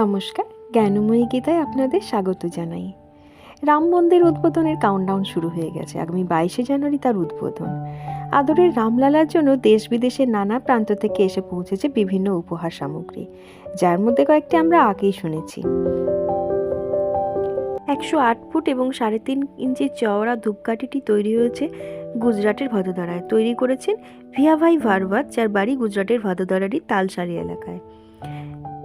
নমস্কার, জ্ঞানময়ী গীতায় আপনাদের স্বাগত জানাই। রাম মন্দির উদ্বোধনের কাউন্টডাউন শুরু হয়ে গেছে। আগামী বাইশে জানুয়ারি তার উদ্বোধন। আদরের রামলালার জন্য দেশ বিদেশের নানা প্রান্ত থেকে এসে পৌঁছেছে বিভিন্ন উপহার সামগ্রী। যার মধ্যে কয়েকটি আমরা আগেই শুনেছি। একশো আট ফুট এবং সাড়ে তিন ইঞ্চি চওড়া ধূপকাঠিটি তৈরি হয়েছে গুজরাটের ভদোদরায়। তৈরি করেছেন ভিয়াভাই ভারবাত যার বাড়ি গুজরাটের ভদোদরারই তালসারি এলাকায়।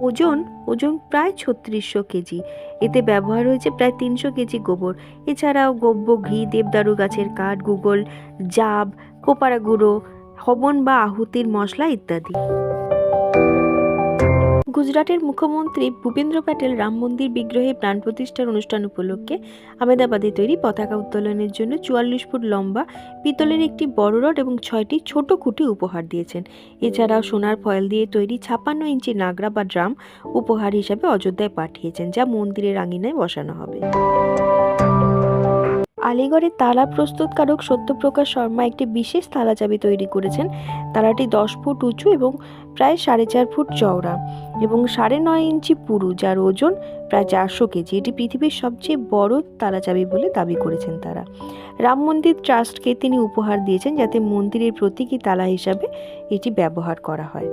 ওজন ওজন প্রায় ছত্রিশশো কেজি। এতে ব্যবহার হয়েছে প্রায় তিনশো কেজি গোবর। এছাড়াও গব্য ঘি, দেবদারু গাছের কাঠ, গুগল, জাব কোপারা গুঁড়ো হবন বা আহুতির মশলা ইত্যাদি। গুজরাটের মুখ্যমন্ত্রী ভূপেন্দ্র প্যাটেল রাম মন্দির বিগ্রহে প্রাণ প্রতিষ্ঠার অনুষ্ঠান উপলক্ষে আমেদাবাদে তৈরি পতাকা উত্তোলনের জন্য চুয়াল্লিশ ফুট লম্বা, পিতলের একটি বড় রড এবং ছয়টি ছোট খুঁটি উপহার দিয়েছেন। এছাড়াও সোনার ফয়েল দিয়ে তৈরি ছাপান্ন ইঞ্চি নাগরা বা ড্রাম উপহার হিসাবে অযোধ্যায় পাঠিয়েছেন, যা মন্দিরের আঙিনায় বসানো হবে। আলিগড়ের তালা প্রস্তুতকারক সত্যপ্রকাশ শর্মা একটি বিশেষ তালা চাবি তৈরি করেছেন। তালাটি দশ ফুট উঁচু এবং প্রায় সাড়ে চার ফুট চওড়া এবং সাড়ে নয় ইঞ্চি পুরু, যার ওজন প্রায় চারশো কেজি। এটি পৃথিবীর সবচেয়ে বড় তালা চাবি বলে দাবি করেছেন তারা। রাম মন্দির ট্রাস্টকে তিনি উপহার দিয়েছেন যাতে মন্দিরের প্রতীকী তালা হিসাবে এটি ব্যবহার করা হয়।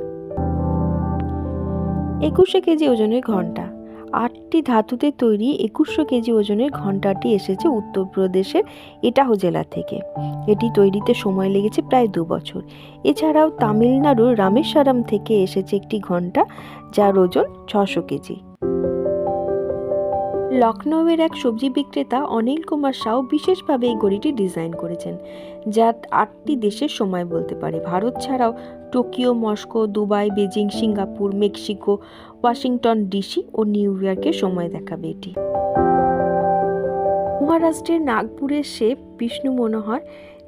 একুশে কেজি ওজনের ঘণ্টা আটটি ধাতুতে তৈরি একুশশো কেজি ওজনের ঘণ্টাটি এসেছে উত্তরপ্রদেশের এটাহ জেলা থেকে। এটি তৈরিতে সময় লেগেছে প্রায় দু বছর। এছাড়াও তামিলনাড়ুর রামেশ্বরম থেকে এসেছে একটি ঘণ্টা, যার ওজন ছশো কেজি। লখনৌয়ের এক সবজি বিক্রেতা অনিল কুমার সাউ বিশেষভাবে এই ঘড়িটি ডিজাইন করেছেন, যা আটটি দেশের সময় বলতে পারে। ভারত ছাড়াও Tokyo, Moscow, Dubai, Beijing, Singapore, Mexico, Washington, DC ও নিউ ইয়র্কের সময় দেখাবে এটি। মহারাষ্ট্রের নাগপুরের শেফ বিষ্ণু মনোহর,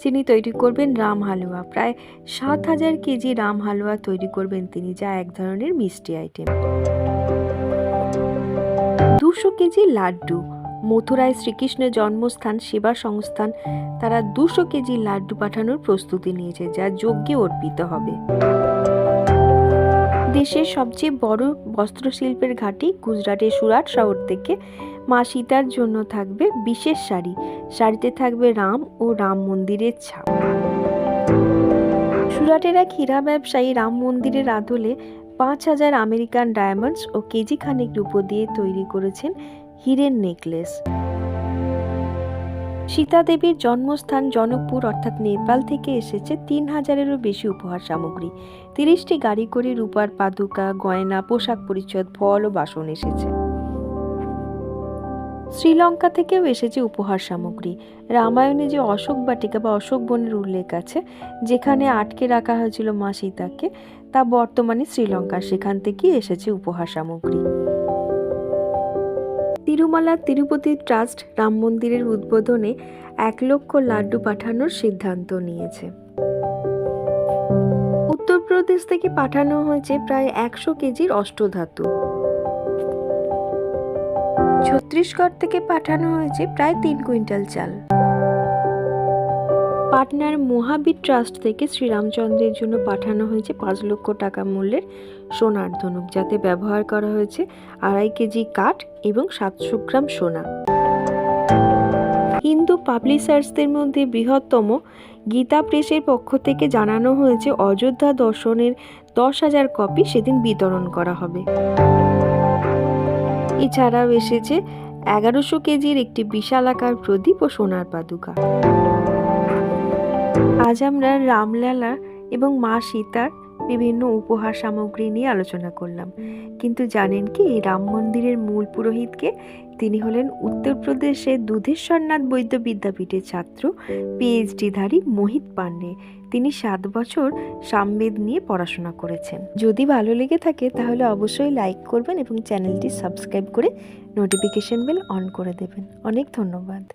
যিনি তৈরি করবেন রাম হালুয়া। প্রায় সাত হাজার কেজি রাম হালুয়া তৈরি করবেন তিনি, যা এক ধরনের মিষ্টি আইটেম। দুশো কেজি লাড্ডু। মথুরায় শ্রীকৃষ্ণের জন্মস্থান, সেবা সংস্থান, তারা দুশো কেজি লাড্ডু পাঠানোর প্রস্তুতি নিয়েছে, যা যজ্ঞে অর্পিত হবে। দেশের সবচেয়ে বড় বস্ত্রশিল্পের ঘাঁটি গুজরাটের সুরাট শহর থেকে মা সীতার জন্য থাকবে বিশেষ শাড়ি। শাড়িতে থাকবে রাম ও রাম মন্দিরের ছাপ। সুরাটের এক হীরা ব্যবসায়ী রাম মন্দিরের আদলে পাঁচ হাজার আমেরিকান ডায়মন্ডস ও কেজি খানেক রূপো দিয়ে তৈরি করেছেন হীরের নেকলেস। সীতা দেবীর জন্মস্থান জনকপুর অর্থাৎ নেপাল থেকে এসেছে তিন হাজারেরও বেশি উপহার সামগ্রী। তিরিশটি গাড়ি করে রূপার পাদুকা, গয়না, পোশাক পরিচ্ছদ, ফল ও বাসন এসেছে। শ্রীলঙ্কা থেকেও এসেছে উপহার সামগ্রী। রামায়ণে যে অশোক বাটিকা বা অশোক বনের উল্লেখ আছে, যেখানে আটকে রাখা হয়েছিল মা সীতাকে, তা বর্তমানে শ্রীলঙ্কা। সেখান থেকেই এসেছে উপহার সামগ্রী। তিরুমালা তিরুপতি ট্রাস্ট রাম মন্দিরের উদ্বোধনে এক লক্ষ লাড্ডু পাঠানোর সিদ্ধান্ত নিয়েছে। উত্তরপ্রদেশ থেকে পাঠানো হয়েছে প্রায় একশো কেজির অষ্টধাতু। ছত্তিশগড় থেকে পাঠানো হয়েছে প্রায় তিন কুইন্টাল চাল। পাটনার মহাবীর ট্রাস্ট থেকে শ্রীরামচন্দ্রের জন্য পাঠানো হয়েছে পাঁচ লক্ষ টাকা মূল্যের সোনার ধনুক, যাতে ব্যবহার করা হয়েছে আড়াই কেজি কাঠ এবং সাতশো গ্রাম সোনা। হিন্দু পাবলিশার্সদের মধ্যে বৃহত্তম গীতা প্রেসের পক্ষ থেকে জানানো হয়েছে, অযোধ্যা দর্শনের দশ হাজার কপি সেদিন বিতরণ করা হবে। এছাড়াও এসেছে এগারোশো কেজির একটি বিশাল আকার প্রদীপ ও সোনার পাদুকা। আজ আমরা রামলালা এবং মা সীতার বিভিন্ন উপহার সামগ্রী নিয়ে আলোচনা করলাম। কিন্তু জানেন কি এই রাম মন্দিরের মূল পুরোহিতকে তিনি হলেন উত্তরপ্রদেশের দুধেশ্বরনাথ বৈদ্য বিদ্যাপীঠের ছাত্র, পিএইচডিধারী মোহিত পান্ডে। তিনি সাত বছর সামবেদ নিয়ে পড়াশোনা করেছেন। যদি ভালো লেগে থাকে, তাহলে অবশ্যই লাইক করবেন এবং চ্যানেলটি সাবস্ক্রাইব করে নোটিফিকেশন বেল অন করে দেবেন। অনেক ধন্যবাদ।